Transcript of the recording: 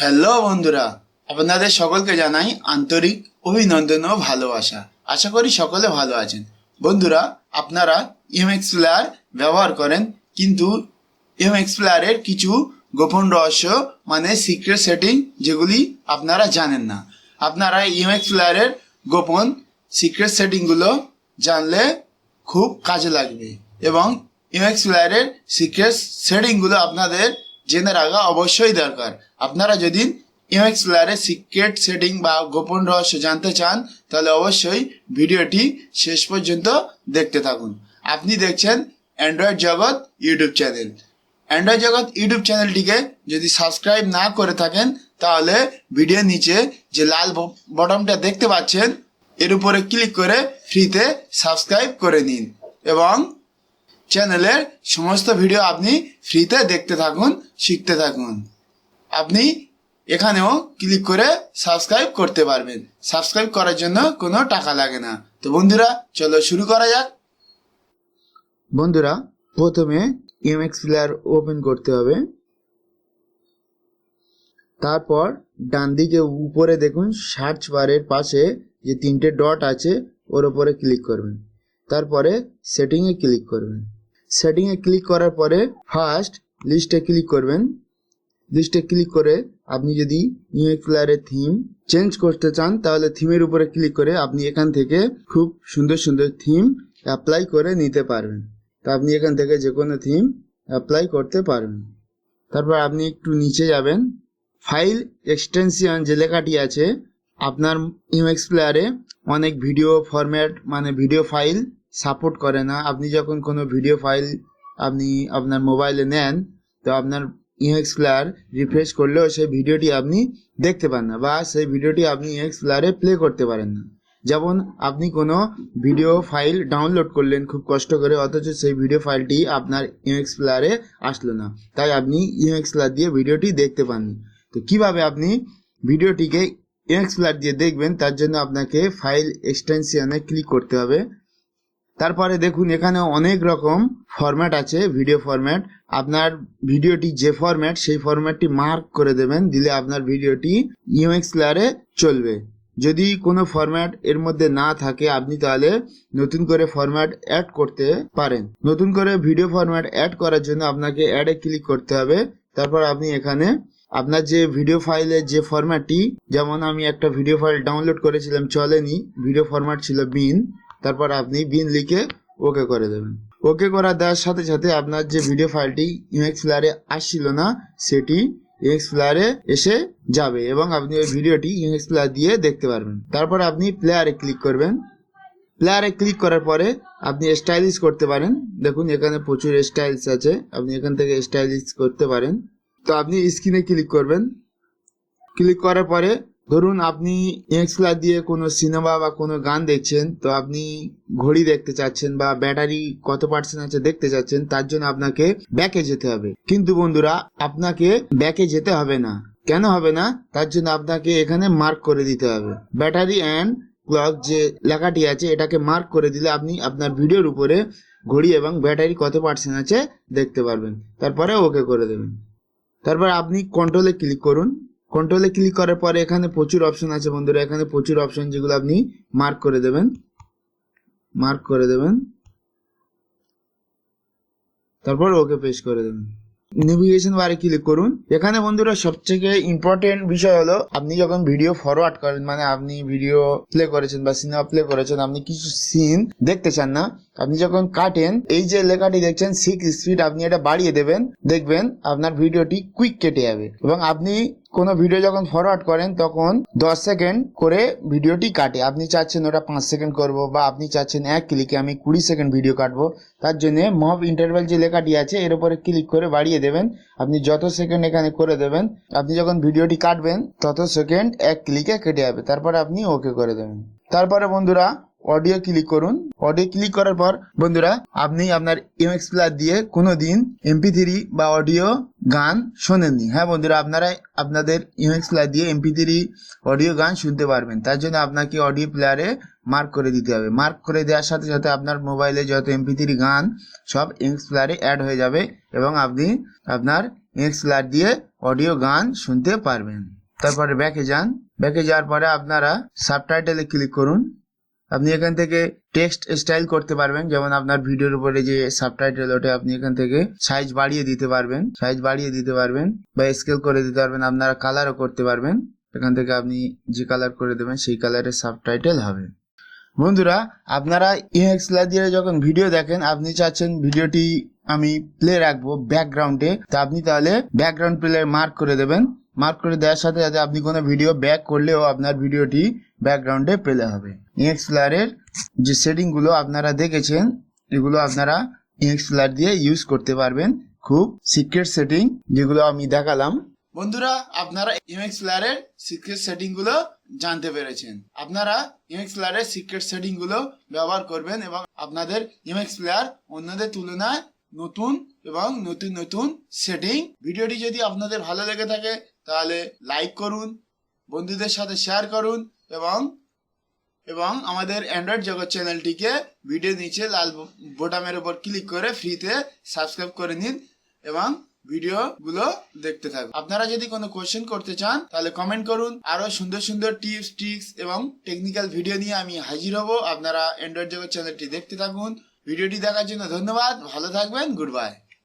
Hello বন্ধুরা, আপনাদের সকলকে জানাই আন্তরিক অভিনন্দন ও ভালোবাসা। আশা করি সকলে ভালো আছেন। বন্ধুরা, আপনারা ইএমএক্স প্লেয়ার ব্যবহার করেন, কিন্তু ইএমএক্স প্লেয়ারের কিছু গোপন রহস্য মানে সিক্রেট সেটিং যেগুলি আপনারা জানেন না। আপনারা ইএমএক্স প্লেয়ারের গোপন সিক্রেট সেটিংগুলো জানলে খুব কাজে লাগবে এবং ইমেক্স প্লেয়ারের সিক্রেট সেটিংগুলো আপনাদের জেনে রাখা অবশ্যই দরকার। আপনারা যদি ইমেক্স প্লেয়ারের সিক্রেট সেটিং বা গোপন রহস্য জানতে চান, তাহলে অবশ্যই ভিডিওটি শেষ পর্যন্ত দেখতে থাকুন। আপনি দেখছেন Android Jagat YouTube channel Android Jagat YouTube চ্যানেলটিকে যদি সাবস্ক্রাইব না করে থাকেন, তাহলে ভিডিওর নিচে যে লাল ব- বটনটা দেখতে পাচ্ছেন, এর উপরে ক্লিক করে ফ্রিতে সাবস্ক্রাইব করে নিন এবং চ্যানেলের সমস্ত ভিডিও আপনি ফ্রিতে দেখতে থাকুন, শিখতে থাকুন। আপনি এখানেও ক্লিক করে সাবস্ক্রাইব করতে পারবেন। সাবস্ক্রাইব করার জন্য কোনো টাকা লাগে না। তো বন্ধুরা, চলো শুরু করা যাক। বন্ধুরা, প্রথমে এমএক্স প্লেয়ার ওপেন করতে হবে। তারপর ডান দিকে উপরে দেখুন সার্চ বারের পাশে যে তিনটে ডট আছে, ওর ওপরে ক্লিক করবেন। তারপরে সেটিংয়ে ক্লিক করবেন। সেটিংয়ে ক্লিক করার পরে ফার্স্ট লিস্টে ক্লিক করবেন। লিস্টে ক্লিক করে আপনি যদি ইউএক্স প্লেয়ারের থিম চেঞ্জ করতে চান, তাহলে থিমের উপরে ক্লিক করে আপনি এখান থেকে খুব সুন্দর সুন্দর থিম অ্যাপ্লাই করে নিতে পারবেন। তা আপনি এখান থেকে যে কোনো থিম অ্যাপ্লাই করতে পারবেন। তারপর আপনি একটু নিচে যাবেন। ফাইল এক্সটেনশন যে লেখাটি আছে, আপনার ইমেক্স প্লেয়ারে অনেক ভিডিও ফরম্যাট মানে ভিডিও ফাইল সাপোর্ট করে না। আপনি যখন কোনো ভিডিও ফাইল আপনি আপনার মোবাইলে নেন, তো আপনার ইমেক্স প্লেয়ার রিফ্রেশ করলেও সেই ভিডিওটি আপনি দেখতে পান না বা সেই ভিডিওটি আপনি ইমেক্স প্লেয়ারে প্লে করতে পারেন না। যেমন আপনি কোনো ভিডিও ফাইল ডাউনলোড করলেন খুব কষ্ট করে, অথচ সেই ভিডিও ফাইলটি আপনার ইমেক্স প্লেয়ারে আসলো না। তাই আপনি ইমেক্স প্লেয়ার দিয়ে ভিডিওটি দেখতে পাননি তো কীভাবে আপনি ভিডিওটিকে ইমেক্স প্লেয়ার দিয়ে দেখবেন, তার জন্য আপনাকে ফাইল এক্সটেনশনে ক্লিক করতে হবে। তারপরে দেখুন, এখানে অনেক রকম ফরম্যাট আছে ভিডিও ফরম্যাট আপনার ভিডিওটি যে ফরম্যাট সেই ফরম্যাটটি মার্ক করে দেবেন, দিলে আপনার ভিডিওটি ইউএক্স প্লেয়ারে চলবে। যদি কোনো ফরম্যাট এর মধ্যে না থাকে, আপনি তাহলে নতুন করে ফরম্যাট অ্যাড করতে পারেন। নতুন করে ভিডিও ফরম্যাট অ্যাড করার জন্য আপনাকে অ্যাডে ক্লিক করতে হবে। তারপর আপনি এখানে আপনার যে ভিডিও ফাইলের যে ফরম্যাটটি যেমন আমি একটা ভিডিও ফাইল ডাউনলোড করেছিলাম, চলেনি। ভিডিও ফরম্যাট ছিল বিন তারপর আপনি বিন লিখে ওকে করে দেবেন। ওকে করা দেওয়ার সাথে সাথে আপনার যে ভিডিও ফাইলটি ইমেক্স প্লেয়ারে আসছিল না, সেটি ইমেক্স প্লেয়ারে এসে যাবে এবং আপনি ওই ভিডিওটি ইমেক্স প্লেয়ার দিয়ে দেখতে পারবেন। তারপর আপনি প্লেয়ারে ক্লিক করবেন। প্লেয়ারে ক্লিক করার পরে আপনি স্টাইলিশ করতে পারেন। দেখুন, এখানে প্রচুর স্টাইলস আছে। আপনি এখান থেকে স্টাইলিশ করতে পারেন। তো আপনি স্ক্রিনে ক্লিক করবেন। ক্লিক করার পরে ধরুন আপনি এক্সলা দিয়ে কোনো সিনেমা বা কোনো গান দেখছেন, তো আপনি ঘড়ি দেখতে চাচ্ছেন বা ব্যাটারি কত পার্সেন্ট আছে দেখতে চাচ্ছেন, তার জন্য আপনাকে ব্যাকে যেতে হবে। কিন্তু বন্ধুরা, আপনাকে ব্যাকে যেতে হবে না। কেন হবে না? তার জন্য আপনাকে এখানে মার্ক করে দিতে হবে। ব্যাটারি অ্যান্ড ক্লক যে লেখাটি আছে, এটাকে মার্ক করে দিলে আপনি আপনার ভিডিওর উপরে ঘড়ি এবং ব্যাটারি কত পার্সেন্ট আছে দেখতে পারবেন। তারপরে ওকে করে দেবেন। তারপর আপনি কন্ট্রোলে ক্লিক করুন। কন্ট্রোলে ক্লিক করার পরে এখানে প্রচুর অপশন আছে বন্ধুরা। এখানে প্রচুর অপশন যেগুলো আপনি মার্ক করে দেবেন। মার্ক করে দেবেন। তারপর ওকে পেশ করে দেবেন। নেভিগেশন বারে ক্লিক করুন। এখানে বন্ধুরা সবথেকে ইম্পর্টেন্ট বিষয় হলো, আপনি যখন ভিডিও ফরওয়ার্ড করেন মানে আপনি ভিডিও প্লে করেছেন বা সিনেমা প্লে করেছেন, আপনি কিছু সিন দেখতে চান না, আপনি যখন কাটেন, এই যে লেখাটি দেখছেন সিক্স স্পিড আপনি এটা বাড়িয়ে দেবেন। দেখবেন আপনার ভিডিওটি কুইক কেটে যাবে। এবং আপনি কোনো ভিডিও যখন ফরওয়ার্ড করেন, তখন দশ সেকেন্ড করে ভিডিওটি কাটে। আপনি চাচ্ছেন ওটা পাঁচ সেকেন্ড করব বা আপনি চাচ্ছেন এক ক্লিকে আমি কুড়ি সেকেন্ড ভিডিও কাটবো। তার জন্য মব ইন্টারভেল যে লেখাটি আছে, এর উপরে ক্লিক করে বাড়িয়ে দেবেন। আপনি যত সেকেন্ড এখানে করে দেবেন, আপনি যখন ভিডিওটি কাটবেন, তত সেকেন্ড এক ক্লিকে কেটে যাবে। তারপরে আপনি ওকে করে দেবেন। তারপরে বন্ধুরা অডিও ক্লিক করুন। অডিও ক্লিক করার পর, বন্ধুরা, আপনি আপনার এমএক্স প্লাস দিয়ে কোনো দিন এমপি থ্রি বা অডিও গান শোনেননি। হ্যাঁ বন্ধুরা, আপনারা আপনাদের এমএক্স প্লাস দিয়ে এমপি থ্রি অডিও গান শুনতে পারবেন। তার জন্য আপনাকে অডিও প্লেয়ারে মার্ক করে দিতে হবে। মার্ক করে দেওয়ার সাথে সাথে আপনার মোবাইলে যত এমপি থ্রি গান, সব এমএক্স প্লেয়ারে অ্যাড হয়ে যাবে এবং আপনি আপনার এক্সলার দিয়ে অডিও গান শুনতে পারবেন। তারপরে ব্যাকে যান। ব্যাকে যাওয়ার পরে আপনারা সাবটাইটেলে ক্লিক করুন। আপনি এখান থেকে টেক্সট স্টাইল করতে পারবেন। যেমন আপনার ভিডিওর উপরে যে সাবটাইটেল ওটা আপনি এখান থেকে সাইজ বাড়িয়ে দিতে পারবেন। সাইজ বাড়িয়ে দিতে পারবেন বা স্কেল করে দিতে পারবেন। আপনারা কালারও করতে পারবেন। এখান থেকে আপনি যে কালার করে দেবেন, সেই কালারের সাবটাইটেল হবে। বন্ধুরা, আপনারা ইহেক্সলা দিয়ে যখন ভিডিও দেখেন, আপনি চাচ্ছেন ভিডিওটি আমি প্লে রাখব ব্যাকগ্রাউন্ডে তা আপনি তাহলে ব্যাকগ্রাউন্ড প্লে মার্ক করে দেবেন। মার্ক করে দেওয়ার সাথে সাথে আপনি কোনো ভিডিও ব্যাক করলেও আপনার ভিডিওটি ব্যাকগ্রাউন্ডে পেলে হবে। ইহেক্সলারের যে সেটিংগুলো আপনারা দেখেছেন, এগুলো আপনারা ইহেক্সলার দিয়ে ইউজ করতে পারবেন। খুব সিক্রেট সেটিং যেগুলো আমি দেখালাম। বন্ধুরা, আপনারা ইমেক্স প্লেয়ারের সিক্রেট সেটিংগুলো জানতে পেরেছেন। আপনারা ইমেক্স প্লেয়ারের সিক্রেট সেটিংগুলো ব্যবহার করবেন এবং আপনাদের ইমেক্স প্লেয়ার অন্যদের তুলনায় নতুন এবং নতুন নতুন সেটিং ভিডিওটি যদি আপনাদের ভালো লেগে থাকে তাহলে লাইক করুন, বন্ধুদের সাথে শেয়ার করুন এবং এবং আমাদের অ্যান্ড্রয়েড জগৎ চ্যানেলটিকে ভিডিও নিচে লাল বোটামের উপর ক্লিক করে ফ্রিতে সাবস্ক্রাইব করে নিন এবং ভিডিওগুলো দেখতে থাকুন। আপনারা যদি কোনো কোশ্চেন করতে চান, তাহলে কমেন্ট করুন। আরও সুন্দর সুন্দর টিপস ট্রিক্স এবং টেকনিক্যাল ভিডিও নিয়ে আমি হাজির হব। আপনারা অ্যান্ড্রয়েড জগৎ চ্যানেলটি দেখতে থাকুন। ভিডিওটি দেখার জন্য ধন্যবাদ। ভালো থাকবেন। Good bye